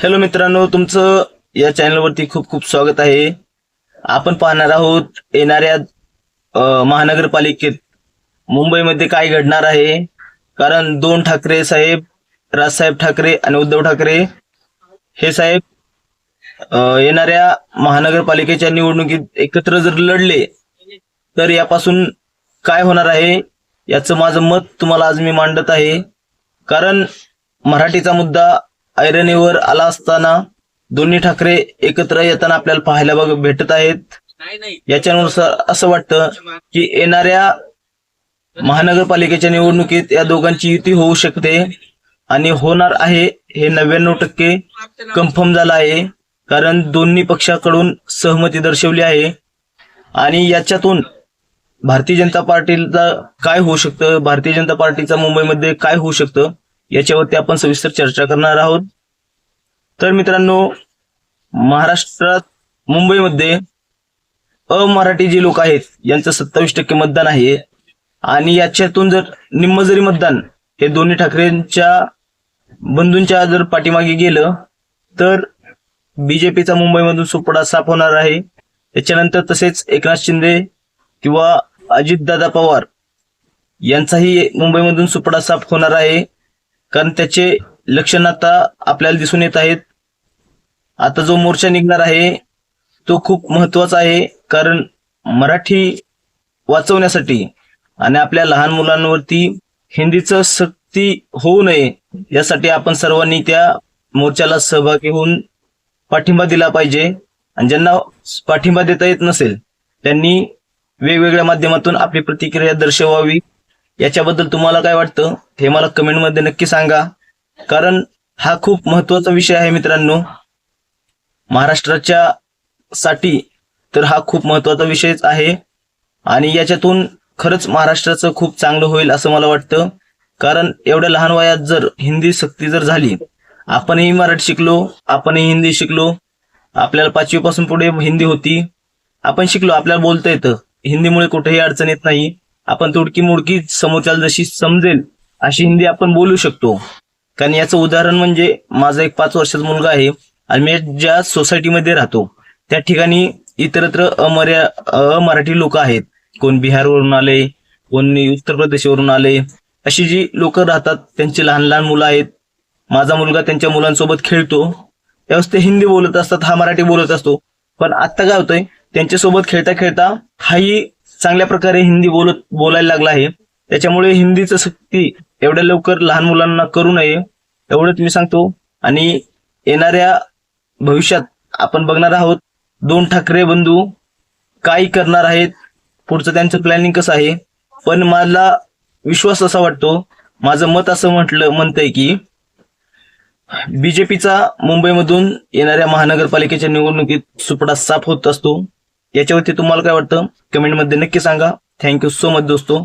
Hello मित्रांनो तुमचं या चॅनलवरती खूप खूप स्वागत आहे. आपण पाहणार आहोत येणाऱ्या महानगरपालिकेत मुंबईमध्ये काय घडणार आहे. कारण दोन ठाकरे साहेब राजसाहेब ठाकरे आणि उद्धव ठाकरे हे साहेब येणाऱ्या महानगरपालिकेच्या निवडणुकीत एकत्र जर लढले तर यापासून काय होणार आहे याचं माझं मत तुम्हाला आज मी मांडत आहे. कारण मराठीचा मुद्दा ऐरणीवर आला असताना दोन्ही ठाकरे एकत्र येताना आपल्याला पाहायला बघ भेटत आहेत. याच्यानुसार असं वाटतं की येणाऱ्या महानगरपालिकेच्या निवडणुकीत या दोघांची युती होऊ शकते. आणि होणार आहे हे नव्याण्णव टक्के कन्फर्म झालं आहे. कारण दोन्ही पक्षाकडून सहमती दर्शवली आहे. आणि याच्यातून भारतीय जनता पार्टीला काय होऊ शकतं? भारतीय जनता पार्टीचा मुंबईमध्ये काय होऊ शकतं? याच्यावरती आपण सविस्तर चर्चा करणार आहोत. तर मित्रांनो महाराष्ट्रात मुंबईमध्ये अमराठी जे लोक आहेत यांचं सत्तावीस टक्के मतदान आहे. आणि याच्यातून जर निम्म जरी मतदान हे दोन्ही ठाकरेंच्या बंधूंच्या जर पाठीमागे गेलं तर बीजेपीचा मुंबईमधून सुपडा साफ होणार आहे. त्याच्यानंतर तसेच एकनाथ शिंदे किंवा अजितदादा पवार यांचाही मुंबईमधून सुपडा साफ होणार आहे. कारण त्याचे लक्षण आता आपल्याला दिसून येत आहेत. आता जो मोर्चा निघणार आहे तो खूप महत्त्वाचा आहे. कारण मराठी वाचवण्यासाठी आणि आपल्या लहान मुलांवरती हिंदीचं सक्ती होऊ नये यासाठी आपण सर्वांनी त्या मोर्चाला सहभागी होऊन पाठिंबा दिला पाहिजे. आणि ज्यांना पाठिंबा देता येत नसेल त्यांनी वेगवेगळ्या माध्यमातून आपली प्रतिक्रिया दर्शवावी. याच्याबद्दल तुम्हाला काय वाटतं? हे मला कमेंटमध्ये नक्की सांगा. कारण हा खूप महत्त्वाचा विषय आहे मित्रांनो. महाराष्ट्राच्या साठी तर हा खूप महत्त्वाचा विषयच आहे. आणि याच्यातून खरंच महाराष्ट्राचं खूप चांगलं होईल असं मला वाटतं. कारण एवढ्या लहान वयात जर हिंदी सक्ती जर झाली आपणही मराठी शिकलो आपणही हिंदी शिकलो आपल्याला पाचवी पासून पुढे हिंदी होती. आपण शिकलो आपल्याला बोलता येतं. हिंदीमुळे कुठेही अडचण येत नाही. आपण तुडकी मुडकी समोरच्याला जशी समजेल अशी हिंदी आपण बोलू शकतो. कारण याचं उदाहरण म्हणजे माझा एक पाच वर्षाचा मुलगा आहे आणि मी ज्या सोसायटीमध्ये राहतो त्या ठिकाणी इतरत्र अमर्या अमराठी लोक आहेत. कोण बिहारवरून आले कोण उत्तर प्रदेशवरून आले. अशी जी लोक राहतात त्यांची लहान लहान मुलं आहेत. माझा मुलगा त्यांच्या मुलांसोबत खेळतो. त्यावेळेस ते हिंदी बोलत असतात हा मराठी बोलत असतो. पण आता काय होतंय त्यांच्यासोबत खेळता खेळता हाही चांगल्या प्रकारे हिंदी बोलत बोलायला लागला आहे. त्याच्यामुळे हिंदीचं सक्ती एवढ्या लवकर लहान मुलांना करू नये एवढंच मी सांगतो. आणि येणाऱ्या भविष्यात आपण बघणार आहोत दोन ठाकरे बंधू काय करणार आहेत पुढचं त्यांचं प्लॅनिंग कसं आहे. पण मला विश्वास असा वाटतो माझं मत असं म्हटलं म्हणतंय की बीजेपीचा मुंबईमधून येणाऱ्या महानगरपालिकेच्या निवडणुकीत सुपडा साफ होत असतो. याच्यावरती तुम्हाला काय वाटतं? कमेंटमध्ये नक्की सांगा. थँक्यू सो मच दोस्तो.